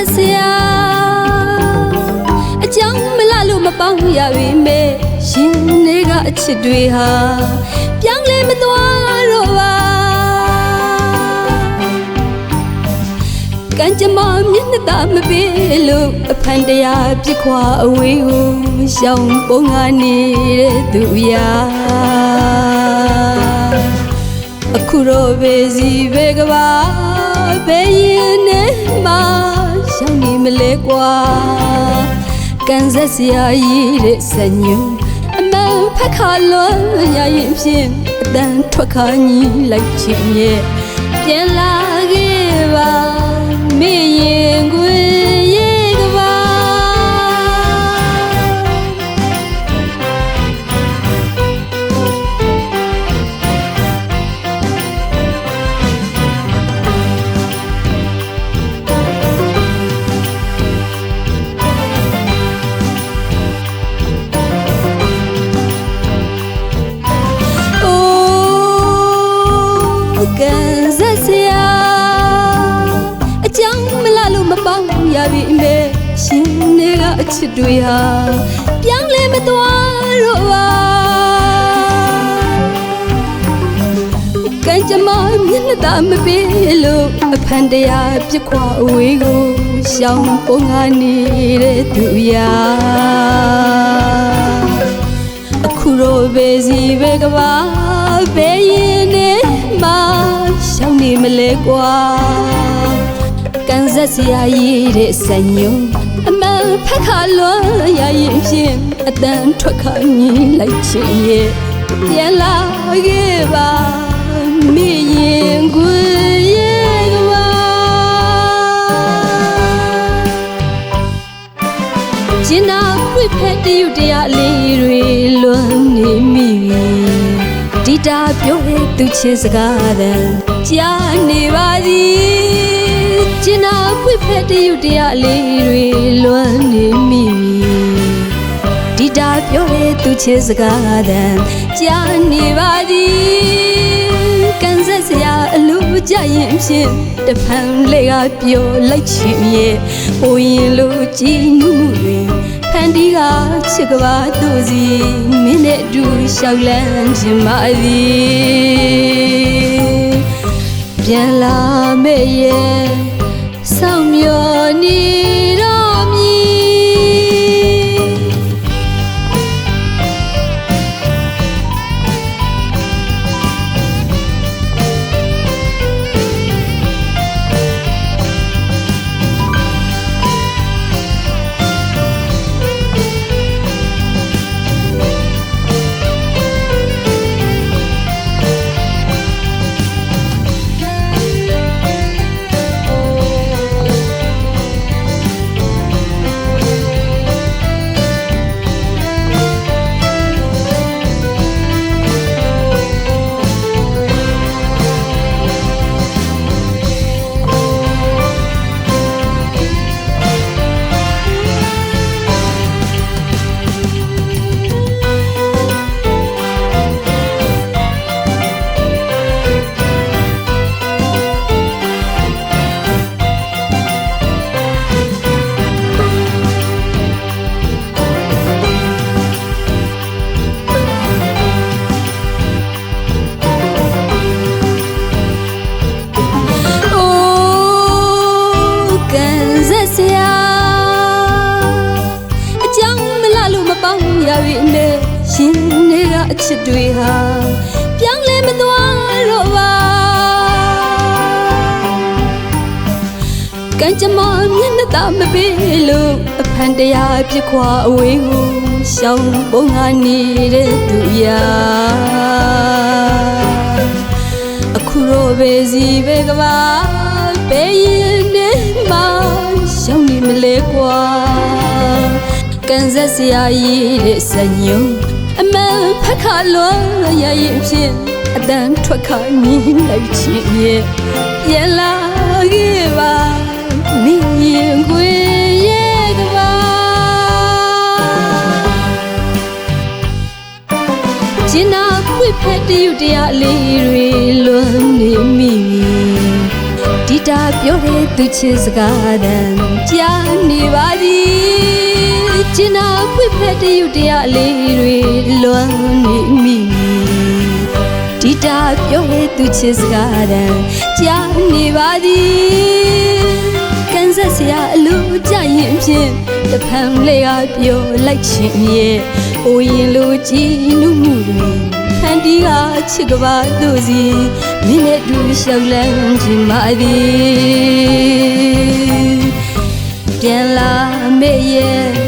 က်စရာအကြောင်းမလားလို့မပေါင်းရပြီမဲ့ရှင်နေကအချစ်တွေဟာပြောင်းလဲမသွားတော့ပါကံကြမ္မာမျက်နှာသာမပေးလို့အဖန်တရားပြစ်ခွာအဝေးကိုရှောင်ပုံငါနေတဲ့သူရာအခုတော့ပဲစီပဲကဘာပဲရင်နဲ့မှာ ရှောင်းနေမလဲကွာကန်ဆက်စရာကြီးတဲ့စညူအမန်ဖက်ခါလွန်ရရင်ဖြင့်အတန်ထွက်ခါညီလိုက်ချင်ရဲ့ပြန်လာခဲ့ပါမေရင်ကွ ချစ်တွေဟာပြောင်းလဲမသွားတော့ပါကံကြမ္မာမျက်နှာသာမပေးလို့အဖန်တရားပြစ်ခွာအဝေးကိုရှောင်းပုံငါနေတဲ့သူရာအခုတော့ပဲစီပဲကပါဘယ်ရင်နဲ့မှရှောင်းနေမလဲကွာကန်ဆက်စရာရည်တဲ့စညုံအမန် ဖက်ခါလွန်ရရင်ဖြင့်အတန်ထွက်ခါညီလိုက်ချင်ရဲ့ပြန်လာခဲ့ပါမိရင်ကွယ်ရဲ့ကပါကျင်နာပွေဖက်တယူတရားလေးတွေလွန်နေမိပြီဒီတာပြောတဲ့သူချင်းစကားတန်ကြားနေပါသည် ကျင်နာပွေဖက်တယူတရားလေးတွေလွန်နေမိပြီဒီတာပြောတဲ့သူချင်းစကားတန်ကြားနေပါသည်ကန်ဆက်စရာအလိုကြရင်ဖြင့်တဖန်လေးကပြောလိုက်ချင်ရဲ့ဟိုရင်လိုကြည်နူးမှုတွေဖန်တီးကချစ်ကဘာသူစီမင်းနဲ့အတူလျှောက်လန်းခြင်းပါသည်ပြန်လာမယ့်ရဲ့ ဆော တွေဟာပြောင်းလဲမသွားတော့ပါကံကြမ္မာမျက်နှာသာမပေးလို့အဖန်တရားပြစ်ခွာအဝေးကိုရှောင်းပုံငါနေတဲ့သူရာအခုတော့ပဲစီပဲကပါဘယ်ရင်နဲ့မှရှောင်းနေမလဲကွာကန်ဆက်စရာရည်တဲ့စညုံအမန် ဖက်ခါလွန်ရရင်ဖြင့်အတန်ထွက်ခါညီလိုက်ချင်ရဲ့ပြန်လာခဲ့ပါမင်းရင်ခွေရဲ့ကပါကျင်နာပွေဖက်တယူတရားလေးတွေလွန်နေမိပြီဒီတာပြောတဲ့သူချင်းစကားတန်ကြားနေပါသည် ကျင်နာပွေဖဖက်တယူတရားလေးတွေလွမ်းနေမိဒီတာပြောရဲ့သူချစ်စကားတန်ကြားနေပါသည်ကန်ဆက်စရာအလိုကြရင်ဖြင့်တဖန်လေးကပြောလိုက်ခြင်းရဲ့အိုရင်လိုကြည်နုမှုတွေဖန်တီးကချစ်ကပါသူစီမင်းနဲ့တူလျှောက်လန်းခြင်းပါသည်ပြန်လာမေရဲ့